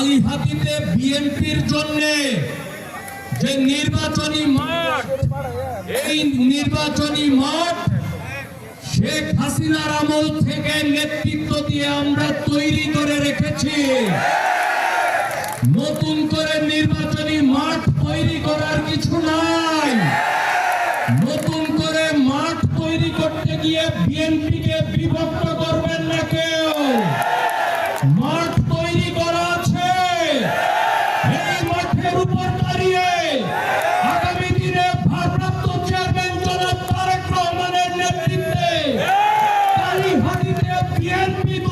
কালীহাতিতে বিএনপির জন্য যে নির্বাচনী মাঠ, এই নির্বাচনী মাঠ শেখ হাসিনার আমল থেকে নেতৃত্ব দিয়ে আমরা তৈরি করে রেখেছি। নতুন করে নির্বাচনী মাঠ তৈরি করার কিছু নাই। নতুন করে মাঠ তৈরি করতে গিয়ে বিএনপিকে বিভক্ত করবেন না কেউ।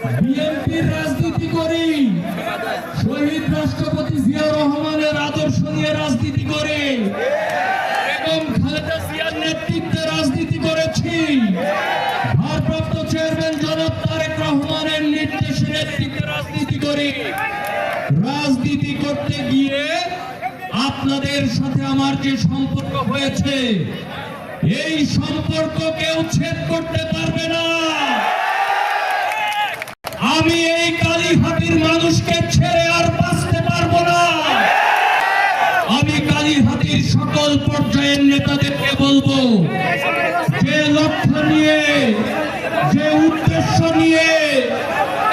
বিএনপির রাজনীতি করি। শহীদ রাষ্ট্রপতি জিয়া রহমানের আদর্শ নিয়ে রাজনীতি করি। এবং খালেদা জিয়ার নেতৃত্বে রাজনীতি করেছি। ভারপ্রাপ্ত চেয়ারম্যান জনাব তারেক রহমানের নির্দেশে নেতৃত্বে রাজনীতি করি। রাজনীতি করতে গিয়ে আপনাদের সাথে আমার যে সম্পর্ক হয়েছে, এই সম্পর্ক কেউ ছেদ করতে পারবে না। আমি এই কালীহাতির মানুষকে ছেড়ে আর বাঁচতে পারব না। আমি কালীহাতির সকল পর্যায়ের নেতাদেরকে বলব, যে লক্ষ্য নিয়ে, যে উদ্দেশ্য নিয়ে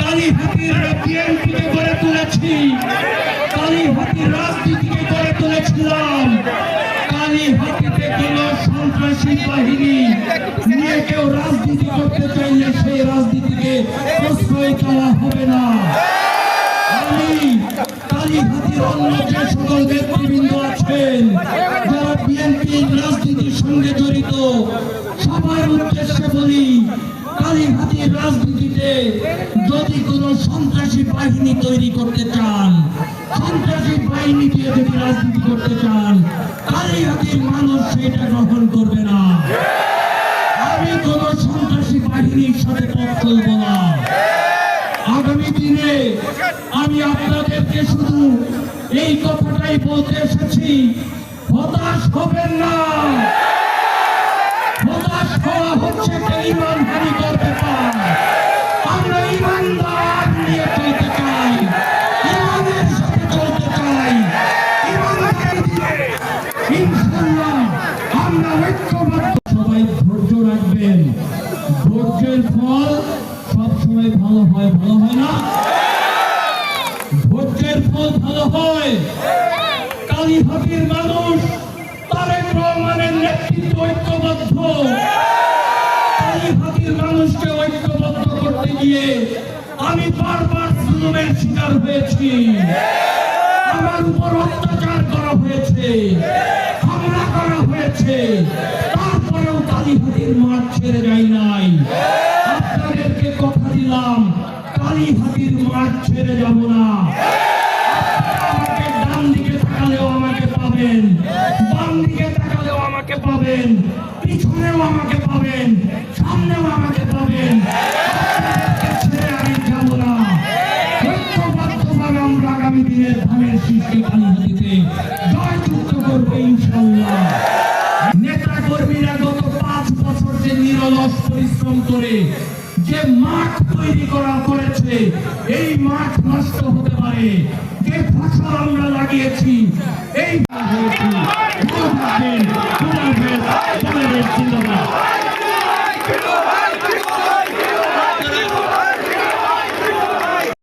কালীহাতির বিএনপিকে গড়ে তুলেছি, কালীহাতির রাজনীতিকে গড়ে তুলেছিলাম সন্ত্রাসী বাহিনী নিয়ে কেউ রাজনীতি করতে চাইলে সেই রাজনীতিকে প্রশ্রয় দেওয়া হবে না। আমি অন্য যে আছেন, যারা রাজনীতির সঙ্গে জড়িত, সবার উদ্দেশ্যে বলি কালীহাতির রাজনীতিতে যদি কোনো সন্ত্রাসী বাহিনী তৈরি করতে চান সন্ত্রাসী বাহিনী দিয়ে যদি রাজনীতি করতে চান কালীহাতির মানুষ সেটা গ্রহণ করবে না। আমি কোন সন্ত্রাসী বাহিনীর সাথে পথ চলবো না। আগামী দিনে আমি আপনাদেরকে শুধু এই কথাটাই বলতে এসেছি, হতাশ হবেন না। হতাশ হওয়া হচ্ছে একটা আমরা ঐক্যবদ্ধ। সবাই ধৈর্য রাখবেন। ধৈর্যের ফল সবসময় ভালো হয় ভালো হয় না? ধৈর্যের ফল ভালো হয়। কালীহাতির মানুষ মানুষকে ঐক্যবদ্ধ করতে গিয়ে আমি বারবার জুলুমের শিকার হয়েছি। আমার উপর অত্যাচার করা হয়েছে। তারপরেও কালীহাতির মাঠ ছেড়ে যাই নাই। আপনাদেরকে কথা দিলাম, কালীহাতির মাঠ ছেড়ে যাব না। আমাকে ডান আমাকে পাবেন, বাম দিকে তাকালেও আমাকে পাবেন, পিছনেও আমাকে আগামী দিনের ধানের শীষকে কালীহাতিতে জয়যুক্ত করব ইনশাল্লাহ। পরিশ্রম করে যে মাঠ তৈরি করা করেছে, এই মাঠ নষ্ট হতে পারে। যে ফসল আমরা লাগিয়েছি, এই